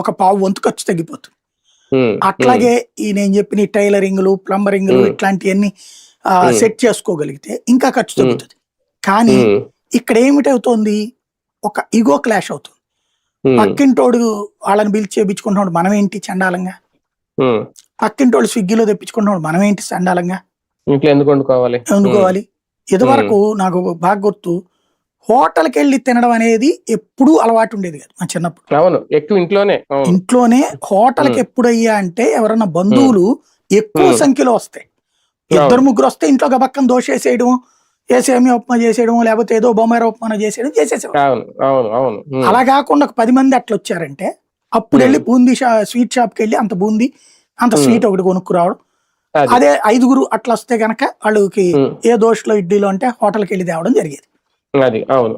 ఒక పావు వంతు ఖర్చు తగ్గిపోతుంది. అట్లాగే ఈ నేను చెప్పిన టైలరింగ్లు ప్లంబరింగ్లు. ఇట్లాంటివన్నీ. సెట్ చేసుకోగలిగితే ఇంకా ఖర్చు. తగ్గుతుంది. కానీ ఇక్కడ ఏమిటవుతోంది ఒక ఈగో క్లాష్ అవుతుంది. పక్కింటోడు వాళ్ళని పిలిచి చేపించుకుంటున్నాడు మనం ఏంటి చండాలంగా. పక్కింటోడు స్విగ్గీలో తెప్పించుకుంటున్నాడు మనం ఏంటి చండాలంగా? ఇంట్లో ఎందుకు వండుకోవాలి? వండుకోవాలి? ఇదివరకు నాకు బాగా గుర్తు హోటల్కి వెళ్ళి తినడం అనేది ఎప్పుడూ అలవాటు ఉండేది కాదు మా చిన్నప్పుడు అవును ఎక్కువ ఇంట్లోనే ఇంట్లోనే హోటల్కి మ్మ్. ఎప్పుడు అయ్యా అంటే ఎవరన్నా బంధువులు ఎక్కువ. సంఖ్యలో వస్తాయి ఇద్దరు ముగ్గురు వస్తే ఇంట్లో గబక్కన దోశ వేసేయడం ఏ సేమియా ఉప్మా చేసేయడం లేకపోతే ఏదో బొమ్మాయి ఉప్మా చేసేయడం చేసేసేవాడు అలా కాకుండా ఒక పది మంది అట్లా వచ్చారంటే అప్పుడు. వెళ్ళి బూందీ షా స్వీట్ షాప్కి వెళ్ళి అంత బూందీ అంత. స్వీట్ ఒకటి కొనుక్కురావడం అది. అదే ఐదుగురు అట్లా వస్తే గనక వాళ్ళకి ఏ దోశలో ఇడ్లీలో అంటే హోటల్కి వెళ్ళి తేవడం జరిగేది అది అవును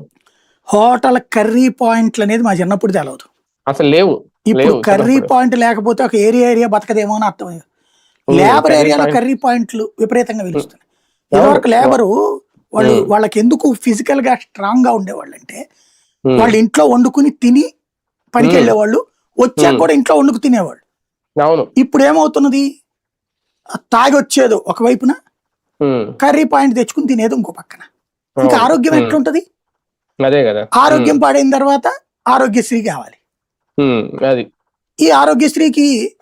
హోటల్ కర్రీ పాయింట్లు అనేది మా చిన్నప్పుడు తెలవదు అసలు లేవు ఇప్పుడు కర్రీ. పాయింట్ లేకపోతే ఒక ఏరియా ఏరియా బతకదేమో అని అర్థం లేబర్ ఏరియాలో. కర్రీ పాయింట్లు విపరీతంగా పిలుస్తున్నాయి. ఇదివరకు లేబరు వాళ్ళు. వాళ్ళకి ఎందుకు ఫిజికల్గా స్ట్రాంగ్గా ఉండేవాళ్ళు అంటే వాళ్ళు ఇంట్లో వండుకుని తిని పనికి. వెళ్ళేవాళ్ళు వచ్చాక. కూడా ఇంట్లో వండుకు తినేవాళ్ళు ఇప్పుడు ఏమవుతున్నది తాగి వచ్చేది ఒకవైపున కర్రీ పాయింట్ తెచ్చుకుని తినేది ఇంకో పక్కన ఇంకా. ఆరోగ్యం ఎట్లుంటది? అదే కదా. ఆరోగ్యం పాడైన తర్వాత ఆరోగ్యశ్రీ కావాలి. అది. ఈ ఆరోగ్యశ్రీకి